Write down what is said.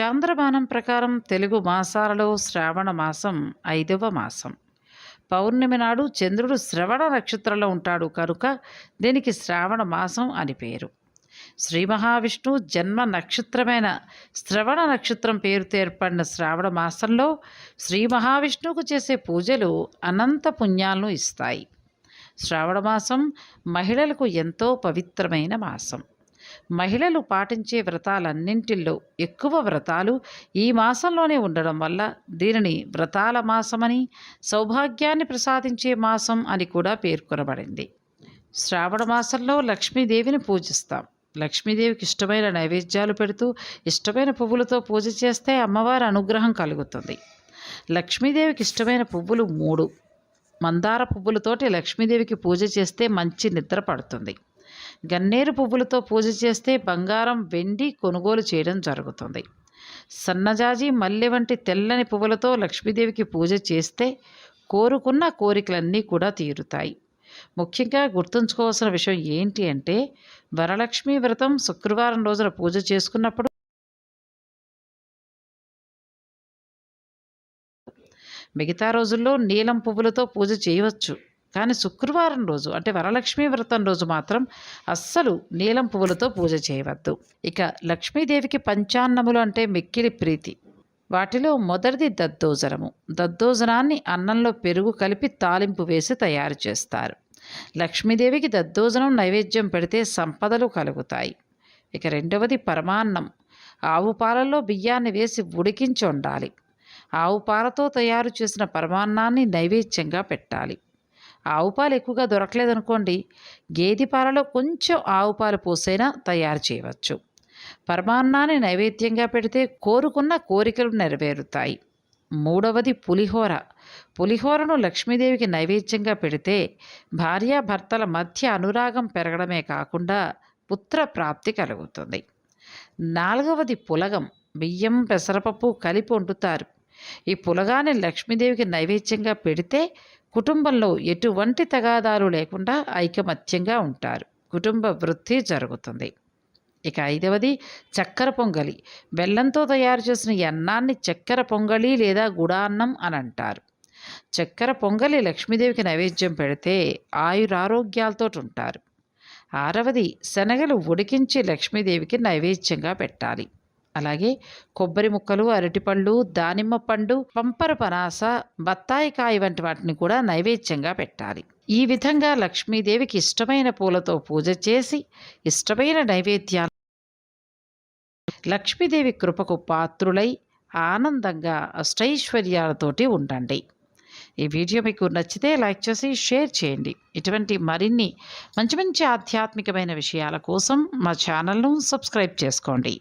చాంద్రమానం ప్రకారం తెలుగు మాసాలలో శ్రావణ మాసం ఐదవ మాసం. పౌర్ణమి నాడు చంద్రుడు శ్రవణ నక్షత్రంలో ఉంటాడు కనుక దీనికి శ్రావణ మాసం అని పేరు. శ్రీ మహావిష్ణువు జన్మ నక్షత్రమైన శ్రవణ నక్షత్రం పేరుతో ఏర్పడిన శ్రావణ మాసంలో శ్రీ మహావిష్ణువుకు చేసే పూజలు అనంత పుణ్యాలను ఇస్తాయి. శ్రావణ మాసం మహిళలకు ఎంతో పవిత్రమైన మాసం. మహిళలు పాటించే వ్రతాలన్నింటిల్లో ఎక్కువ వ్రతాలు ఈ మాసంలోనే ఉండడం వల్ల దీనిని వ్రతాల మాసమని సౌభాగ్యాన్ని ప్రసాదించే మాసం అని కూడా పేర్కొనబడింది. శ్రావణ మాసంలో లక్ష్మీదేవిని పూజిస్తాం. లక్ష్మీదేవికి ఇష్టమైన నైవేద్యాలు పెడుతూ ఇష్టమైన పువ్వులతో పూజ చేస్తే అమ్మవారి అనుగ్రహం కలుగుతుంది. లక్ష్మీదేవికి ఇష్టమైన పువ్వులు మూడు. మందార పువ్వులతోటి లక్ష్మీదేవికి పూజ చేస్తే మంచి నిద్ర పడుతుంది. గన్నేరు పువ్వులతో పూజ చేస్తే బంగారం వెండి కొనుగోలు చేయడం జరుగుతుంది. సన్నజాజి మల్లె వంటి తెల్లని పువ్వులతో లక్ష్మీదేవికి పూజ చేస్తే కోరుకున్న కోరికలన్నీ కూడా తీరుతాయి. ముఖ్యంగా గుర్తుంచుకోవాల్సిన విషయం ఏంటి అంటే వరలక్ష్మి వ్రతం శుక్రవారం రోజున పూజ చేసుకున్నప్పుడు మిగతా రోజుల్లో నీలం పువ్వులతో పూజ చేయవచ్చు. కానీ శుక్రవారం రోజు అంటే వరలక్ష్మీ వ్రతం రోజు మాత్రం అస్సలు నీలం పువ్వులతో పూజ చేయవద్దు. ఇక లక్ష్మీదేవికి పంచాన్నములు అంటే మిక్కిలి ప్రీతి. వాటిలో మొదటిది దద్దోజనము. దద్దోజనాన్ని అన్నంలో పెరుగు కలిపి తాలింపు వేసి తయారు చేస్తారు. లక్ష్మీదేవికి దద్దోజనం నైవేద్యం పెడితే సంపదలు కలుగుతాయి. ఇక రెండవది పరమాన్నం. ఆవు పాలలో బియ్యాన్ని వేసి ఉడికించి ఉండాలి ఆవు పాలతో తయారు చేసిన పరమాన్నాన్ని నైవేద్యంగా పెట్టాలి. ఆవు పాలు ఎక్కువగా దొరకలేదనుకోండి గేదె పాలలో కొంచెం ఆవు పాలు పోసైనా తయారు చేయవచ్చు. పరమాన్నాన్ని నైవేద్యంగా పెడితే కోరుకున్న కోరికలు నెరవేరుతాయి. మూడవది పులిహోర. పులిహోరను లక్ష్మీదేవికి నైవేద్యంగా పెడితే భార్యాభర్తల మధ్య అనురాగం పెరగడమే కాకుండా పుత్ర ప్రాప్తి కలుగుతుంది. నాలుగవది పులగం. బియ్యం పెసరపప్పు కలిపి వండుతారు. ఈ పులగాన్ని లక్ష్మీదేవికి నైవేద్యంగా పెడితే కుటుంబంలో ఎటువంటి తగాదాలు లేకుండా ఐకమత్యంగా ఉంటారు. కుటుంబ వృద్ధి జరుగుతుంది. ఇక ఐదవది చక్కెర పొంగలి. బెల్లంతో తయారు చేసిన ఎన్నాన్ని అన్నాన్ని చక్కెర పొంగలి లేదా గుడాన్నం అని అంటారు. చక్కెర పొంగలి లక్ష్మీదేవికి నైవేద్యం పెడితే ఆయురారోగ్యాలతో ఉంటారు. ఆరవది శనగలు ఉడికించి లక్ష్మీదేవికి నైవేద్యంగా పెట్టాలి. అలాగే కొబ్బరి ముక్కలు అరటిపళ్ళు దానిమ్మ పండు పంపర పనాస బత్తాయికాయ వంటి వాటిని కూడా నైవేద్యంగా పెట్టాలి. ఈ విధంగా లక్ష్మీదేవికి ఇష్టమైన పూలతో పూజ చేసి ఇష్టమైన నైవేద్యాలు లక్ష్మీదేవి కృపకు పాత్రులై ఆనందంగా అష్టైశ్వర్యాలతోటి ఉండండి. ఈ వీడియో మీకు నచ్చితే లైక్ చేసి షేర్ చేయండి. ఇటువంటి మరిన్ని మంచి మంచి ఆధ్యాత్మికమైన విషయాల కోసం మా ఛానల్ను సబ్స్క్రైబ్ చేసుకోండి.